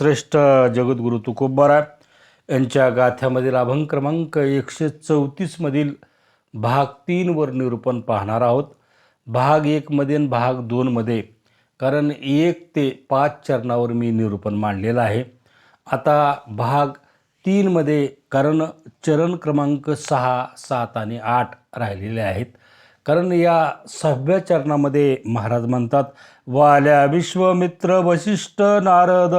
सर्वश्रेष्ठ जगद्गुरु तुकोबारा यांच्या गाथ्यामधील अभंग क्रमांक एकशे चौतीसमधील भाग तीनवर निरूपण पाहणार आहोत. भाग एकमध्ये आणि भाग दोनमध्ये कारण एक ते पाच चरणावर मी निरूपण मांडलेलं आहे. आता भाग तीनमध्ये कारण चरण क्रमांक सहा सात आणि आठ राहिलेले आहेत. कारण या सहाव्या चरणामध्ये महाराज म्हणतात वाल्या विश्वमित्र वशिष्ठ नारद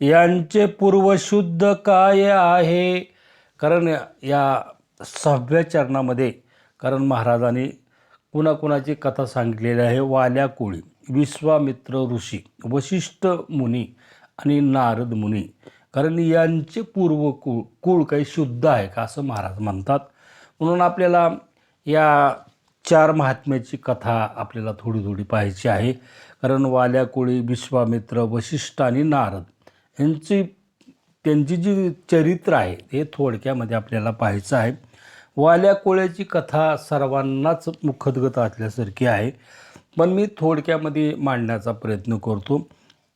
यांचे पूर्वशुद्ध काय आहे? कारण या सहाव्या चरणामध्ये कारण महाराजांनी कुणाकुणाची कथा सांगितलेली आहे? वाल्या कोळी विश्वामित्र ऋषी वशिष्ठ मुनी आणि नारद मुनी. कारण यांचे पूर्व कुळ कुळ काही शुद्ध आहे का असं महाराज म्हणतात. म्हणून आपल्याला या चार महात्म्याची कथा आपल्याला थोडी थोडी पाहायची आहे. कारण वाल्या कोळी विश्वामित्र वशिष्ठ आणि नारद. ह्यांची त्यांची जी चरित्र आहे हे थोडक्यामध्ये आपल्याला पाहायचं आहे. वाल्या कोळ्याची कथा सर्वांनाच मुखदगत असल्यासारखी आहे. पण मी थोडक्यामध्ये मांडण्याचा प्रयत्न करतो.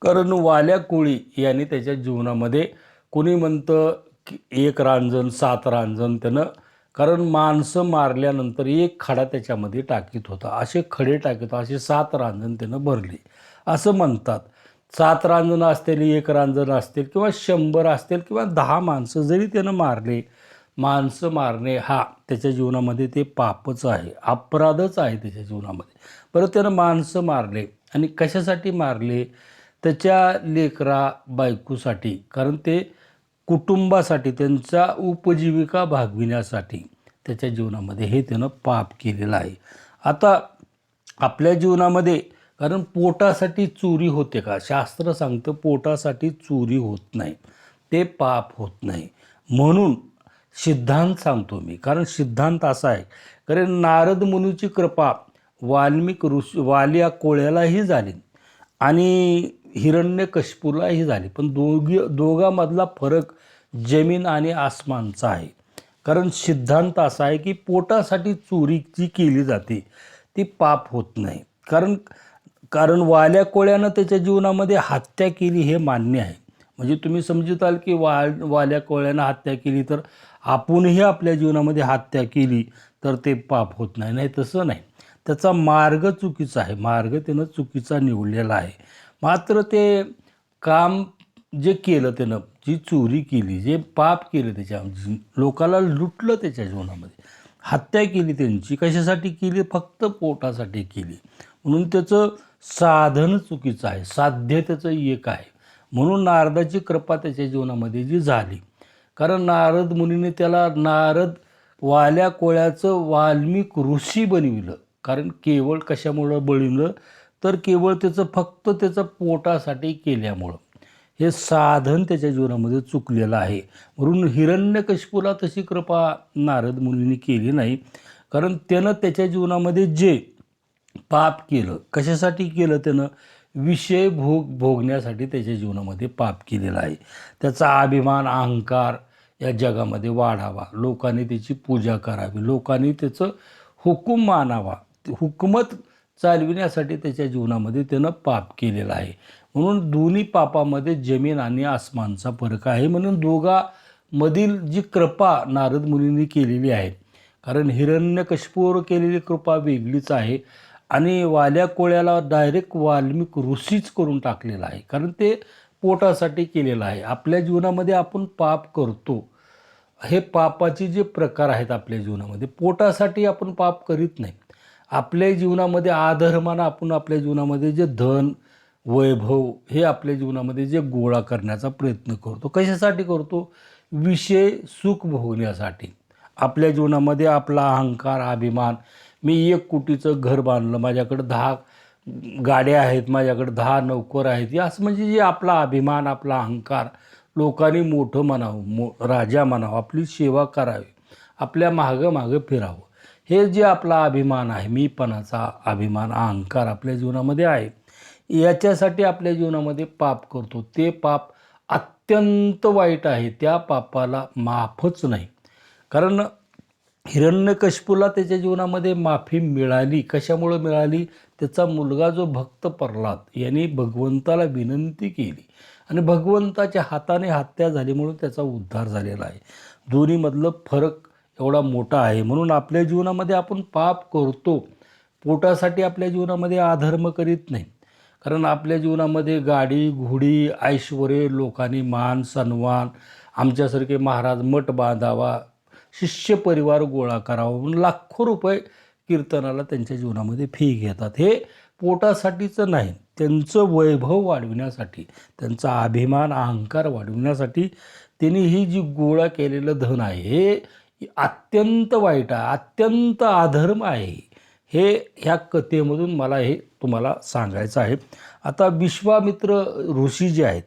कारण वाल्या कोळी यांनी त्याच्या जीवनामध्ये कोणी म्हणतं की एक रांजण सात रांजण त्यानं कारण माणसं मारल्यानंतर एक खडा त्याच्यामध्ये टाकीत होता. असे खडे टाकीत असे सात रांजण त्यानं भरले. असं म्हणतात. सात रांजणं असतील एक रांजण असतील किंवा शंभर असतील किंवा दहा माणसं जरी त्यानं मारले माणसं मारणे हा त्याच्या जीवनामध्ये ते पापच आहे अपराधच आहे त्याच्या जीवनामध्ये. परत त्यानं माणसं मारले आणि कशासाठी मारले? त्याच्या लेकरा बायकोसाठी कारण ते कुटुंबासाठी त्यांचा उपजीविका भागविण्यासाठी त्याच्या जीवनामध्ये हे त्यानं पाप केलेलं आहे. आता आपल्या जीवनामध्ये कारण पोटासाठी चोरी होते का? शास्त्र सांगतं पोटासाठी चोरी होत नाही. ते पाप होत नाही. म्हणून सिद्धांत सांगतो मी. कारण सिद्धांत असा आहे. कारण नारद मुनीची कृपा वाल्मिक ऋषी वालिया कोळ्यालाही झाली आणि हिरण्य कशपूरलाही झाली. पण दोघी दोघांमधला फरक जमीन आणि आसमानचा आहे. कारण सिद्धांत असा आहे की पोटासाठी चोरी जी केली जाते. ती पाप होत नाही. कारण कारण वाल्या कोळ्यानं त्याच्या जीवनामध्ये हत्या केली हे मान्य आहे. म्हणजे तुम्ही समजताल की वा वाल्या कोळ्यानं हत्या केली तर आपणही आपल्या जीवनामध्ये हत्या केली तर ते पाप होत नाही. नाही तसं नाही. त्याचा मार्ग चुकीचा आहे. मार्ग त्यानं चुकीचा निवडलेला आहे. मात्र ते काम जे केलं त्यानं जी चोरी केली जे पाप केलं त्याच्या लोकाला लुटलं त्याच्या जीवनामध्ये हत्या केली त्यांची कशासाठी केली? फक्त पोटासाठी केली. म्हणून त्याचं साधन चुकीचं आहे साध्य त्याचं एक आहे. म्हणून नारदाची कृपा त्याच्या जीवनामध्ये जी झाली. कारण नारद मुनीने त्याला नारद वाल्या कोळ्याचं वाल्मिक ऋषी बनविलं. कारण केवळ कशामुळं बनविलं तर केवळ त्याचं फक्त त्याचं पोटासाठी केल्यामुळं. हे साधन त्याच्या जीवनामध्ये चुकलेलं आहे. म्हणून हिरण्यकशिपूला तशी कृपा नारद मुनीने केली नाही. कारण त्यानं त्याच्या जीवनामध्ये जे पाप केलं. कशासाठी केलं त्यानं? विषय भोग भोगण्यासाठी त्याच्या जीवनामध्ये पाप केलेला आहे. त्याचा अभिमान अहंकार या जगामध्ये वाढावा. लोकांनी त्याची पूजा करावी. लोकांनी त्याचं हुकूम मानावा. हुकूमत चालविण्यासाठी त्याच्या जीवनामध्ये त्यानं पाप केलेलं आहे. म्हणून दोन्ही पापामध्ये जमीन आणि आसमानचा फरक आहे. म्हणून दोघामधील जी कृपा नारद मुनींनी केलेली आहे. कारण हिरण्यकशपूर केलेली कृपा वेगळीच आहे. आणि वाल्या कोळ्याला डायरेक्ट वाल्मिक ऋषीच करून टाकलेला आहे. कारण ते पोटासाठी केलेलं आहे. आपल्या जीवनामध्ये आपण पाप करतो. हे पापाचे जे प्रकार आहेत आपल्या जीवनामध्ये पोटासाठी आपण पाप करीत नाही. आपल्या जीवनामध्ये आधर्मानं आपण आपल्या जीवनामध्ये जे धन वैभव हे आपल्या जीवनामध्ये जे गोळा करण्याचा प्रयत्न करतो. कशासाठी करतो? विषय सुख भोगण्यासाठी. आपल्या जीवनामध्ये आपला अहंकार अभिमान मी एक कोटीचं घर बांधलं. माझ्याकडं दहा गाड्या आहेत माझ्याकडं दहा नोकर आहेत. या असं म्हणजे जे आपला अभिमान आपला अहंकार लोकांनी मोठं म्हणावं मो राजा म्हणावं आपली सेवा करावी आपल्या मागं मागं फिरावं. हे जे आपला अभिमान आहे मीपणाचा अभिमान अहंकार आपल्या जीवनामध्ये आहे. याच्यासाठी आपल्या जीवनामध्ये पाप करतो. ते पाप अत्यंत वाईट आहे. त्या पापाला माफच नाही. कारण हिरण्यकशपूला त्याच्या जीवनामध्ये माफी मिळाली. कशामुळं मिळाली? त्याचा मुलगा जो भक्त प्रल्हाद यांनी भगवंताला विनंती केली. आणि भगवंताच्या हाताने हत्या झाली म्हणून त्याचा उद्धार झालेला आहे. दोन्हीमधलं फरक एवढा मोठा आहे. म्हणून आपल्या जीवनामध्ये आपण पाप करतो. पोटासाठी आपल्या जीवनामध्ये अधर्म करीत नाही. कारण आपल्या जीवनामध्ये गाडी घोडी ऐश्वर्य लोकांनी मान सन्मान आमच्यासारखे महाराज मठ बांधावा शिष्य परिवार गोळा करावा म्हणून लाखो रुपये कीर्तनाला त्यांच्या जीवनामध्ये फी घेतात. हे पोटासाठीचं नाही त्यांचं वैभव वाढविण्यासाठी त्यांचा अभिमान अहंकार वाढविण्यासाठी त्यांनी ही जी गोळा केलेलं धन आहे हे अत्यंत वाईट आहे अत्यंत अधर्म आहे. हे ह्या कथेमधून मला हे तुम्हाला सांगायचं आहे. आता विश्वामित्र ऋषी जे आहेत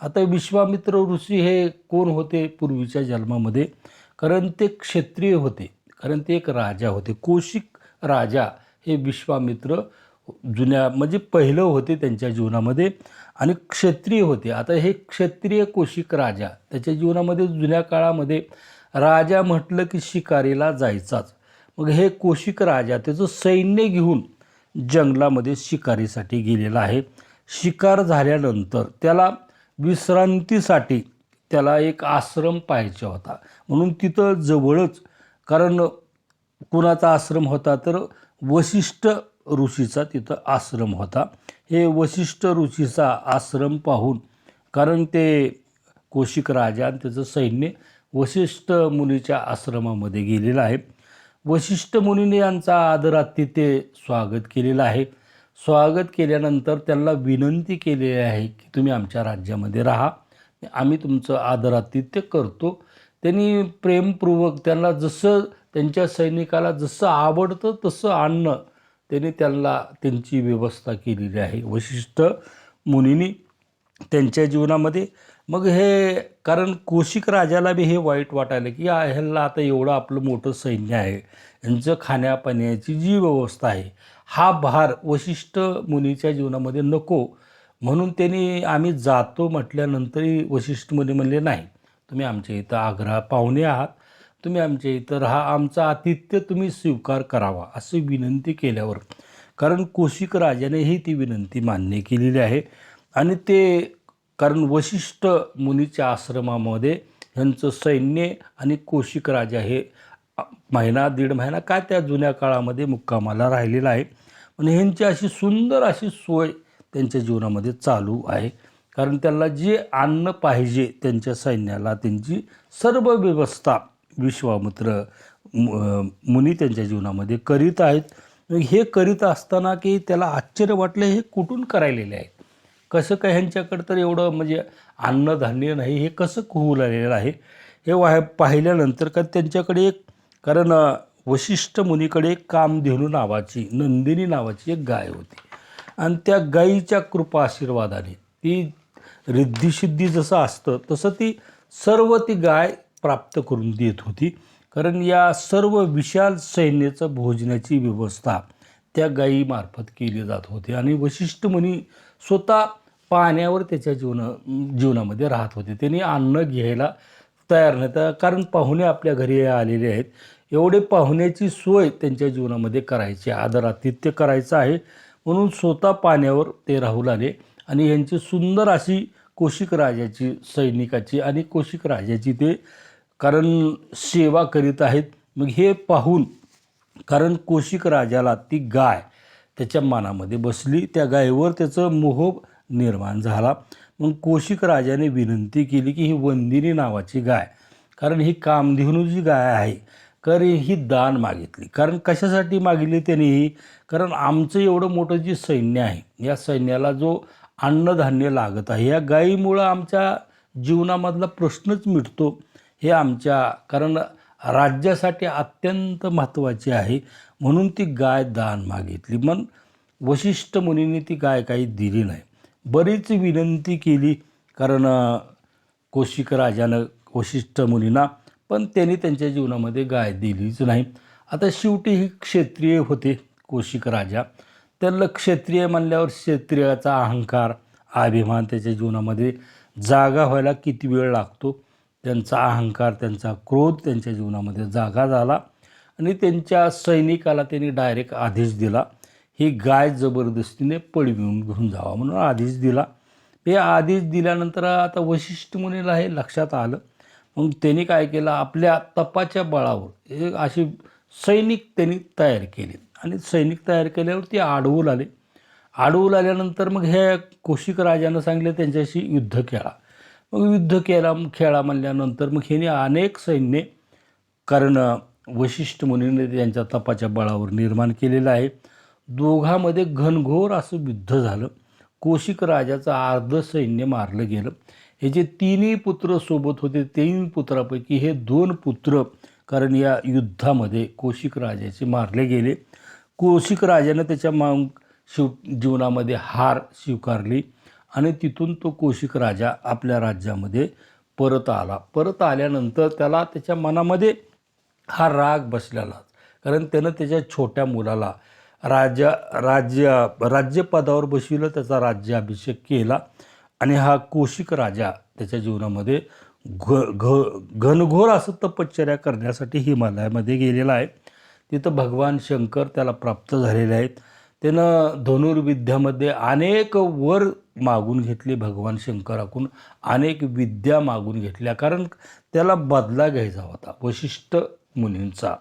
आता विश्वामित्र ऋषी हे कोण होते पूर्वीच्या जन्मामध्ये? कारण ते क्षत्रिय होते कारण ते एक राजा होते. कौशिक राजा हे विश्वामित्र जुन्या म्हणजे पहिलं होते त्यांच्या जीवनामध्ये आणि क्षत्रिय होते. आता हे क्षत्रिय कौशिक राजा त्याच्या जीवनामध्ये जुन्या काळामध्ये राजा म्हटलं की शिकारीला जायचाच. मग हे कौशिक राजा त्याचं सैन्य घेऊन जंगलामध्ये शिकारीसाठी गेलेला आहे. शिकार झाल्यानंतर त्याला विश्रांतीसाठी त्याला एक आश्रम पाहिजे होता. म्हणून तिथं जवळच कारण कुणाचा आश्रम होता तर वशिष्ठ ऋषीचा तिथं आश्रम होता. हे वशिष्ठ ऋषीचा आश्रम पाहून कारण ते कौशिक राजा आणि त्याचं सैन्य वशिष्ठ मुनीच्या आश्रमामध्ये गेलेलं आहे. वशिष्ठ मुनीने यांचा आदरातिथ्य स्वागत केलेलं आहे. स्वागत केल्यानंतर त्यांना विनंती केलेली आहे की तुम्ही आमच्या राज्यामध्ये राहा. आम्ही तुमचं आदरातिथ्य करतो. त्यांनी प्रेमपूर्वक त्यांना जसं त्यांच्या सैनिकाला जसं आवडतं तसं आणणं त्यांनी त्यांना त्यांची व्यवस्था केलेली आहे. वशिष्ठ मुनींनी त्यांच्या जीवनामध्ये मग हे कारण कौशिक राजाला बी हे वाईट वाटायला की ह्याला आता एवढं आपलं मोठं सैन्य आहे. यांचं खाण्यापिण्याची जी व्यवस्था आहे हा भार वशिष्ठ मुनीच्या जीवनामध्ये नको. म्हणून त्यांनी आम्ही जातो म्हटल्यानंतरही वशिष्ठ मुनी म्हणले नाही तुम्ही आमच्या इथं आग्रा पाहुणे आहात. तुम्ही आमच्या इथं राहा. आमचा आतिथ्य तुम्ही स्वीकार करावा अशी विनंती केल्यावर कारण कौशिक राजानेही ती विनंती मान्य केलेली आहे. आणि ते कारण वशिष्ठ मुनीच्या आश्रमामध्ये ह्यांचं सैन्य आणि कौशिक राजा हे महिना दीड महिना काय त्या जुन्या काळामध्ये मुक्कामाला राहिलेला आहे. पण ह्यांची अशी सुंदर अशी सोय त्यांच्या जीवनामध्ये चालू आहे. कारण त्यांना जे अन्न पाहिजे त्यांच्या सैन्याला त्यांची सर्व व्यवस्था विश्वामित्र मुनी त्यांच्या जीवनामध्ये करीत आहेत. हे करीत असताना की त्याला आश्चर्य वाटलं हे कुठून करायलेले आहे कसं काय ह्यांच्याकडं तर एवढं म्हणजे अन्नधान्य नाही हे कसं होऊ लागलेलं आहे? हे वाह पाहिल्यानंतर का त्यांच्याकडे एक कारण वशिष्ठ मुनीकडे कामधेनू नावाची नंदिनी नावाची एक गाय होती. आणि त्या गाईच्या कृपा आशीर्वादाने. ती रिद्धिसिद्धी जसं असतं तसं ती सर्व ती गाय प्राप्त करून देत होती. कारण या सर्व विशाल सैन्याचं भोजनाची व्यवस्था त्या गायीमार्फत केली जात होती. आणि वशिष्ठ म्हणी स्वतः पाण्यावर त्याच्या जीवन जीवनामध्ये राहत होते. त्यांनी अन्न घ्यायला तयार नाही. कारण पाहुणे आपल्या घरी आलेले आहेत. एवढे पाहुण्याची सोय त्यांच्या जीवनामध्ये करायची आहे. आदरातिथ्य करायचं आहे. म्हणून स्वतः पाण्यावर ते राहू लागले. आणि यांची सुंदर अशी कौशिक राजाची सैनिकाची आणि कौशिक राजाची ते कारण सेवा करीत आहेत. मग हे पाहून कारण कौशिक राजाला ती गाय त्याच्या मनामध्ये बसली. त्या गायीवर त्याचं मोह निर्माण झाला. मग कौशिक राजाने विनंती केली की ही वंदिनी नावाची गाय कारण ही कामधेनू जी गाय आहे. करी ही दान मागितली. कारण कशासाठी मागितली त्यांनी ही कारण आमचं एवढं मोठं जे सैन्य आहे या सैन्याला जो अन्नधान्य लागत आहे या गायीमुळं आमच्या जीवनामधला प्रश्नच मिटतो हे आमच्या कारण राज्यासाठी अत्यंत महत्त्वाची आहे. म्हणून ती गाय दान मागितली. मन वशिष्ठ मुनीने ती गाय काही दिली नाही. बरीच विनंती केली. कारण कोशिक कौशिक राजानं वशिष्ठ मुनींना पण त्यांनी त्यांच्या जीवनामध्ये गाय दिलीच नाही. आता शेवटी ही क्षत्रिय होते कौशिक राजा. त्याला क्षेत्रीय म्हणल्यावर क्षेत्रीयाचा अहंकार अभिमान त्याच्या जीवनामध्ये जागा व्हायला किती वेळ लागतो? त्यांचा अहंकार त्यांचा क्रोध त्यांच्या जीवनामध्ये जागा झाला आणि त्यांच्या सैनिकाला त्यांनी डायरेक्ट आदेश दिला. ही गाय जबरदस्तीने पळवून घेऊन जावा म्हणून आदेश दिला. हे आदेश दिल्यानंतर आता वशिष्ठ मुनीला हे लक्षात आलं. मग त्यांनी काय केलं? आपल्या तपाच्या बळावर हे अशी सैनिक त्यांनी तयार केले. आणि सैनिक तयार केल्यावर ते आडवून आले. आडवून आल्यानंतर मग हे कौशिक राजानं सांगितलं त्यांच्याशी युद्ध खेळा. मग युद्ध केला खेळा म्हणल्यानंतर मग ह्याने अनेक सैन्य कारण वशिष्ठ मुनीने त्यांच्या तपाच्या बळावर निर्माण केलेलं आहे. दोघांमध्ये घनघोर असं युद्ध झालं. कौशिक राजाचं अर्ध सैन्य मारलं गेलं. हे जे तिन्ही पुत्र सोबत होते तीन पुत्रापैकी हे दोन पुत्र कारण या युद्धामध्ये कौशिक राजाचे मारले गेले. कौशिक राजानं त्याच्या मा शिव जीवनामध्ये हार स्वीकारली आणि तिथून तो कौशिक राजा आपल्या राज्यामध्ये परत आला. परत आल्यानंतर त्याला त्याच्या मनामध्ये हा राग बसलेला कारण त्यानं त्याच्या छोट्या मुलाला राजा राज्य राज्यपदावर बसविलं त्याचा राज्याभिषेक केला. आणि हा कौशिक राजा त्याच्या जीवनामध्ये घ घ घनघोर असं तपश्चर्या करण्यासाठी हिमालयामध्ये गेलेला आहे. तिथं भगवान शंकर त्याला प्राप्त झालेले आहेत. त्यानं धनुर्विद्यामध्ये अनेक वर मागून घेतले भगवान शंकराकून अनेक विद्या मागून घेतल्या. कारण त्याला बदला घ्यायचा होता वशिष्ठ मुनींचा.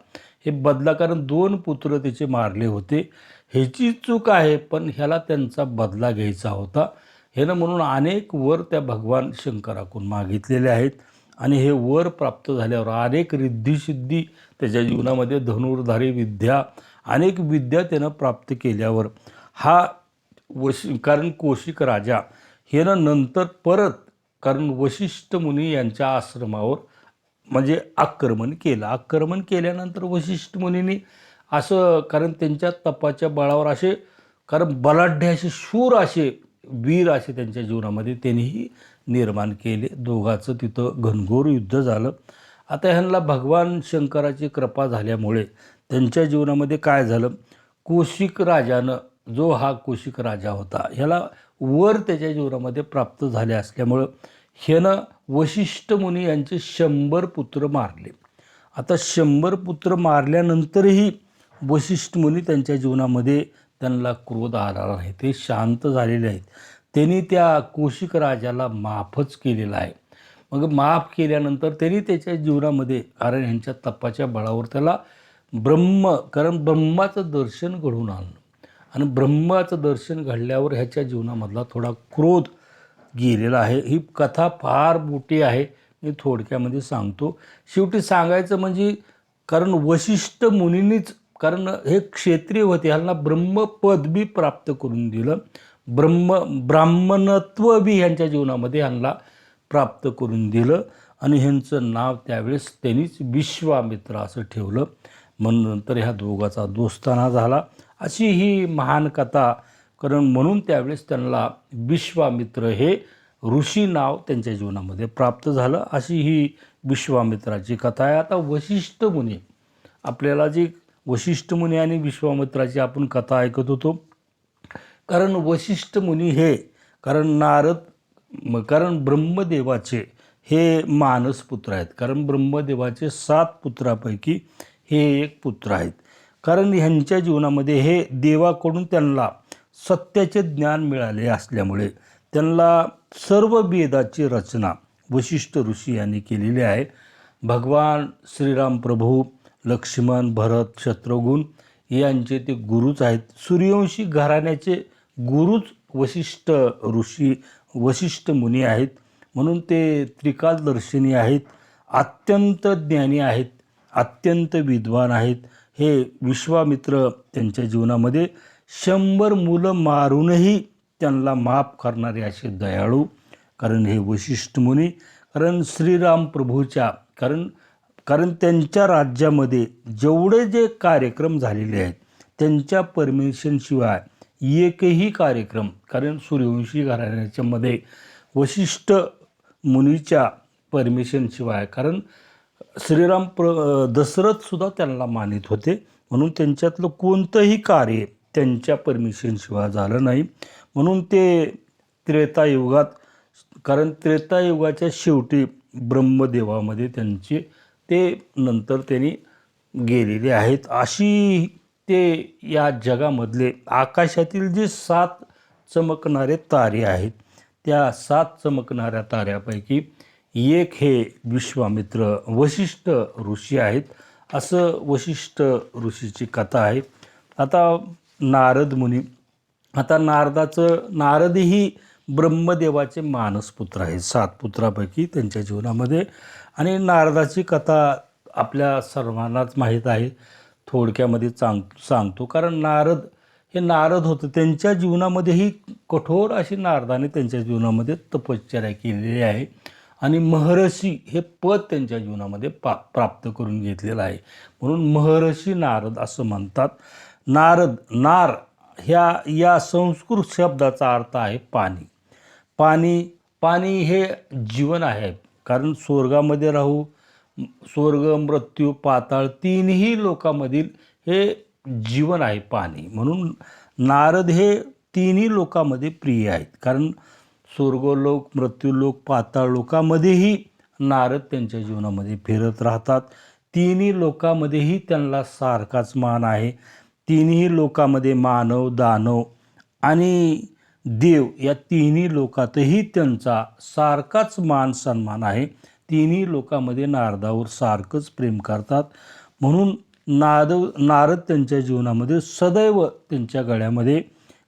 हे बदला कारण दोन पुत्र त्याचे मारले होते. ह्याची चूक आहे पण ह्याला त्यांचा बदला घ्यायचा होता. ह्यानं म्हणून अनेक वर त्या भगवान शंकराकडून मागितलेले आहेत. आणि हे वर प्राप्त झाल्यावर अनेक रिद्धिसिद्धी त्याच्या जीवनामध्ये धनुर्धारी विद्या अनेक विद्या त्यानं प्राप्त केल्यावर हा वशी कारण कौशिक राजा ह्यानं नंतर परत कारण वशिष्ठ मुनी यांच्या आश्रमावर म्हणजे आक्रमण केलं. आक्रमण केल्यानंतर वशिष्ठ मुनींनी असं कारण त्यांच्या तपाच्या बळावर असे कारण बलाढ्य असे शूर असे वीर असे त्यांच्या जीवनामध्ये त्यांनीही निर्माण केले. दोघाचं तिथं घनघोर युद्ध झालं. आता ह्यांना भगवान शंकराची कृपा झाल्यामुळे त्यांच्या जीवनामध्ये काय झालं? कौशिक राजानं जो हा कौशिक राजा होता ह्याला वर त्याच्या जीवनामध्ये प्राप्त झाले असल्यामुळं ह्यानं वशिष्ठ मुनी यांचे शंभर पुत्र मारले. आता शंभर पुत्र मारल्यानंतरही वशिष्ठ मुनी त्यांच्या जीवनामध्ये त्यांना क्रोध आला नाही ते शांत झालेले आहेत. त्यांनी त्या कौशिक राजाला माफच केलेला आहे. मग माफ केल्यानंतर त्यांनी त्याच्या जीवनामध्ये कारण ह्यांच्या तपाच्या बळावर त्याला ब्रह्म कारण ब्रह्माचं दर्शन घडून आणलं. आणि ब्रह्माचं दर्शन घडल्यावर ह्याच्या जीवनामधला थोडा क्रोध गेलेला आहे. ही कथा फार मोठी आहे. मी थोडक्यामध्ये सांगतो. शेवटी सांगायचं म्हणजे कारण वशिष्ठ मुनींनीच कारण हे क्षेत्रीय होते. ह्यांना ब्रह्मपद बी प्राप्त करून दिलं. ब्रह्म ब्राह्मणत्व बी ह्यांच्या जीवनामध्ये ह्यांना प्राप्त करून दिलं. आणि ह्यांचं नाव त्यावेळेस त्यांनीच विश्वामित्र असं ठेवलं. म्हणून नंतर ह्या दोघाचा दोस्ताना झाला. अशी ही महान कथा. कारण म्हणून त्यावेळेस त्यांना विश्वामित्र हे ऋषी नाव त्यांच्या जीवनामध्ये प्राप्त झालं. अशी ही विश्वामित्राची कथा आहे. आता वशिष्ठ मुनी. आपल्याला जी वशिष्ठ मुनी आणि विश्वामित्राची आपण कथा ऐकत होतो. कारण वशिष्ठ मुनी हे कारण नारद कारण ब्रह्मदेवाचे हे मानस पुत्र आहेत. कारण ब्रह्मदेवाचे सात पुत्रापैकी हे एक पुत्र आहेत. कारण ह्यांच्या जीवनामध्ये हे देवाकडून त्यांना सत्याचे ज्ञान मिळाले असल्यामुळे त्यांना सर्व वेदाची रचना वशिष्ठ ऋषी यांनी केलेली आहे. भगवान श्रीराम प्रभू लक्ष्मण भरत शत्रुघ्न यांचे ते गुरुच आहेत. सूर्यवंशी घराण्याचे गुरुच वशिष्ठ ऋषी वशिष्ठ मुनी आहेत. म्हणून ते त्रिकालदर्शिनी आहेत. अत्यंत ज्ञानी आहेत. अत्यंत विद्वान आहेत. हे विश्वामित्र त्यांच्या जीवनामध्ये शंभर मुलं मारूनही त्यांना माफ करणारे असे दयाळू. कारण हे वशिष्ठ मुनी कारण श्रीराम प्रभूच्या कारण कारण त्यांच्या राज्यामध्ये जेवढे जे कार्यक्रम झालेले आहेत त्यांच्या परमिशनशिवाय एकही कार्यक्रम कारण सूर्यवंशी घराण्याच्यामध्ये वशिष्ठ मुनीच्या परमिशनशिवाय कारण श्रीराम प्र दशरथसुद्धा त्यांना मानित होते. म्हणून त्यांच्यातलं कोणतंही कार्य त्यांच्या परमिशनशिवाय झालं नाही. म्हणून ते त्रेतायुगात कारण त्रेतायुगाच्या शेवटी ब्रह्मदेवामध्ये त्यांचे ते नंतर त्यांनी गेलेले आहेत. अशी ते या जगामधले आकाशातील जे सात चमकणारे तारे आहेत त्या सात चमकणाऱ्या ताऱ्यापैकी एक हे विश्वामित्र वशिष्ठ ऋषी आहेत. असं वशिष्ठ ऋषीची कथा आहे. आता नारद मुनी आता नारदाचं नारदही ब्रह्मदेवाचे मानसपुत्र आहेत. सात पुत्रापैकी त्यांच्या जीवनामध्ये आणि नारदाची कथा आपल्या सर्वांनाच माहीत आहे. थोडक्यामध्ये सांग सांगतो. कारण नारद हे नारद होतं. त्यांच्या जीवनामध्येही कठोर अशी नारदाने त्यांच्या जीवनामध्ये तपश्चर्या केलेली आहे. आणि महर्षी हे पद त्यांच्या जीवनामध्ये पा प्राप्त करून घेतलेलं आहे. म्हणून महर्षी नारद असं म्हणतात. नारद नार ह्या या संस्कृत शब्दाचा अर्थ आहे पाणी. पाणी पाणी हे जीवन आहे. कारण स्वर्गामध्ये राहू स्वर्ग मृत्यू पाताळ तीनही लोकांमधील हे जीवन आहे पाणी म्हणून नारद हे तिन्ही लोकांमध्ये प्रिय आहेत. कारण स्वर्गलोक मृत्यूलोक पाताळ लोकांमध्येही नारद त्यांच्या जीवनामध्ये फिरत राहतात. तिन्ही लोकांमध्येही त्यांना सारखाच मान आहे. तिन्ही लोकांमध्ये मानव दानव आणि देव या तिन्ही लोकातही त्यांचा सारखाच मान सन्मान आहे. तिन्ही लोकांमध्ये नारदावर सारखंच प्रेम करतात. म्हणून नादव नारद त्यांच्या जीवनामध्ये सदैव त्यांच्या गळ्यामध्ये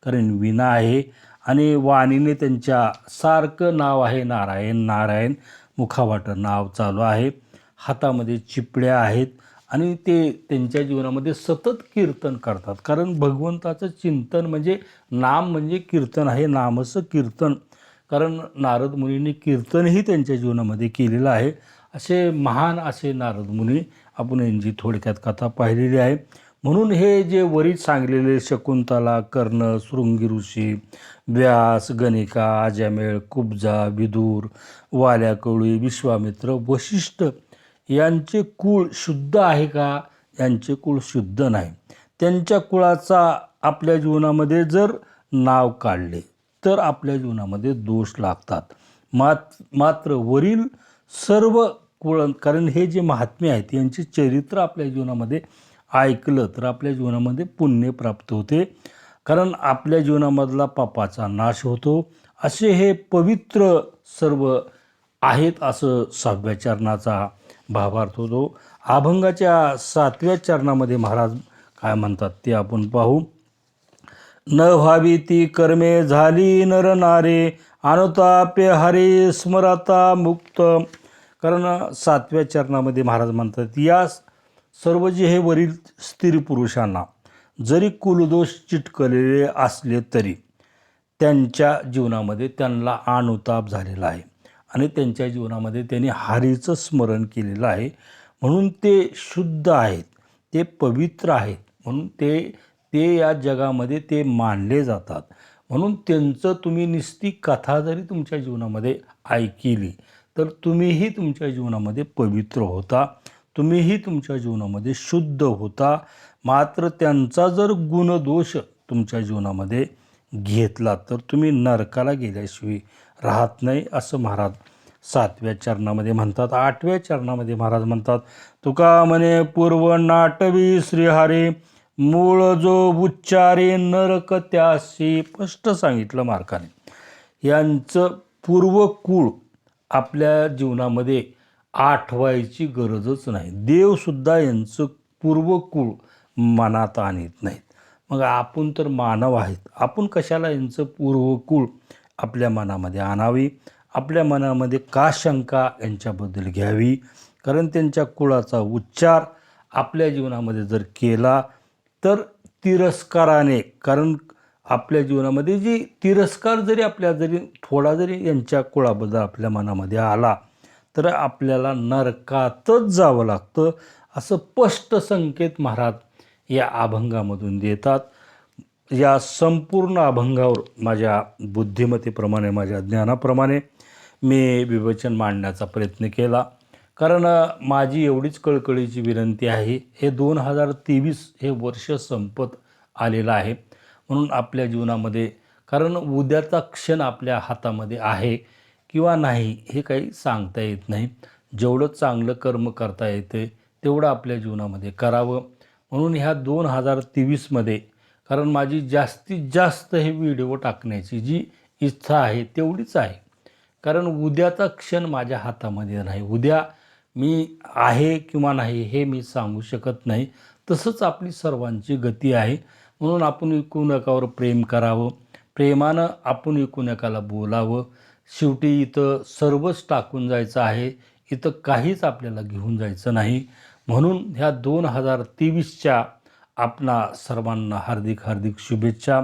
कारण विना आहे आणि वाणीने त्यांच्या सारखं नाव आहे नारायण नारायण मुखावाटं नाव चालू आहे. हातामध्ये चिपड्या आहेत. आणि ते त्यांच्या जीवनामध्ये सतत कीर्तन करतात. कारण भगवंताचं चिंतन म्हणजे नाम म्हणजे कीर्तन आहे नामचं कीर्तन. कारण नारद मुनींनी कीर्तनही त्यांच्या जीवनामध्ये केलेलं आहे. असे महान असे नारद मुनी आपण यांची थोडक्यात कथा पाहिलेली आहे. म्हणून हे जे वरीत सांगलेले शकुंतला कर्ण शृंगी ऋषी व्यास गणिका आजामेळ कुब्जा विदूर वाल्याकवळी विश्वामित्र वशिष्ठ यांचे कुळ शुद्ध आहे का? यांचे कुळ शुद्ध नाही. त्यांच्या कुळाचा आपल्या जीवनामध्ये जर नाव काढले तर आपल्या जीवनामध्ये दोष लागतात. मात मात्र वरील सर्व कुळ कारण हे जे महात्मे आहेत यांचे चरित्र आपल्या जीवनामध्ये ऐकलं तर आपल्या जीवनामध्ये पुण्य प्राप्त होते. कारण आपल्या जीवनामधला पापाचा नाश होतो. असे हे पवित्र सर्व आहेत असं सव्याचरणाचा भावार्थ होतो. अभंगाच्या सातव्या चरणामध्ये महाराज काय म्हणतात ते आपण पाहू. न व्हावी ती कर्मे झाली नर नारे अनुतापे हरे स्मरता मुक्त. कारण सातव्या चरणामध्ये महाराज म्हणतात या सर्व जे हे वरील स्त्री पुरुषांना जरी कुलदोष चिटकलेले असले तरी त्यांच्या जीवनामध्ये त्यांना अनुताप झालेला आहे. आणि त्यांच्या जीवनामध्ये त्यांनी हारीचं स्मरण केलेलं आहे. म्हणून ते शुद्ध आहेत ते पवित्र आहेत. म्हणून ते ते या जगामध्ये ते मानले जातात. म्हणून त्यांचं तुम्ही निस्ती कथा जरी तुमच्या जीवनामध्ये ऐकली तर तुम्हीही तुमच्या जीवनामध्ये पवित्र होता. तुम्हीही तुमच्या जीवनामध्ये शुद्ध होता. मात्र त्यांचा जर गुणदोष तुमच्या जीवनामध्ये घेतला तर तुम्ही नरकाला गेल्याशिवाय राहत नाही असं महाराज सातव्या चरणामध्ये म्हणतात. आठव्या चरणामध्ये महाराज म्हणतात तुका म्हणे पूर्व नाटवी श्रीहारे मूळ जो उच्चारे नरक त्याशी स्पष्ट सांगितलं मार्काने. यांचं पूर्वकूळ आपल्या जीवनामध्ये आठवायची गरजच नाही. देवसुद्धा यांचं पूर्वकुळ मनात आणत नाहीत. मग आपण तर मानव आहेत. आपण कशाला यांचं पूर्वकूळ आपल्या मनामध्ये आणावी? आपल्या मनामध्ये का शंका यांच्याबद्दल घ्यावी? कारण त्यांच्या कुळाचा उच्चार आपल्या जीवनामध्ये जर केला तर तिरस्काराने कारण आपल्या जीवनामध्ये जी तिरस्कार जरी आपल्या जरी थोडा जरी यांच्या कुळाबद्दल आपल्या मनामध्ये आला तर आपल्याला नरकातच जावं लागतं असं स्पष्ट संकेत महाराज या अभंगामधून देतात. या संपूर्ण अभंगावर माझ्या बुद्धिमत्तेप्रमाणे माझ्या ज्ञानाप्रमाणे मी विवेचन मांडण्याचा प्रयत्न केला. कारण माझी एवढीच कळकळीची विनंती आहे हे दोन हजार तेवीस हे वर्ष संपत आलेलं आहे. म्हणून आपल्या जीवनामध्ये कारण उद्याचा क्षण आपल्या हातामध्ये आहे किंवा नाही हे काही सांगता येत नाही. जेवढं चांगलं कर्म करता येते तेवढं आपल्या जीवनामध्ये करावं. म्हणून ह्या दोन हजार तेवीसमध्ये कारण माझी जास्तीत जास्त हे व्हिडिओ टाकण्याची जी इच्छा आहे तेवढीच आहे. कारण उद्याचा क्षण माझ्या हातामध्ये नाही. उद्या मी आहे किंवा नाही हे मी सांगू शकत नाही. तसंच आपली सर्वांची गती आहे. म्हणून आपण एकूण एकावर प्रेम करावं. प्रेमानं आपण एकूणकाला बोलावं. शेवटी इथं सर्वच टाकून जायचं आहे. इथं काहीच आपल्याला घेऊन जायचं नाही. म्हणून ह्या दोन हजार तेवीसच्या आपणा सर्वांना हार्दिक हार्दिक शुभेच्छा.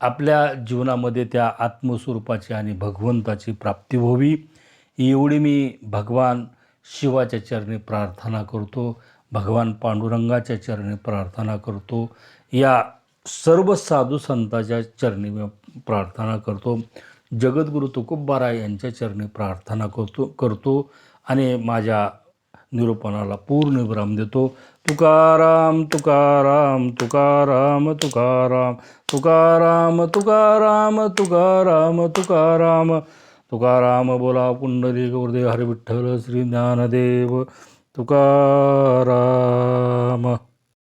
आपल्या जीवनामध्ये त्या आत्मस्वरूपाची आणि भगवंताची प्राप्ती व्हावी. एवढी मी भगवान शिवाच्या चरणी प्रार्थना करतो भगवान पांडुरंगाच्या चरणी प्रार्थना करतो या सर्व साधू संतांच्या चरणी मी प्रार्थना करतो जगद्गुरु तुकोबाराय यांच्या चरणी प्रार्थना करतो करतो आणि माझ्या निरूपणाला पूर्ण विराम देतो. तुकाराम तुकाराम तुकाराम तुकाराम तुकाराम तुकाराम तुकाराम तुकाराम. तुकाराम बोला पुंडलिक गुरुदेव हरिविठ्ठल श्री ज्ञानदेव. तुकाराम.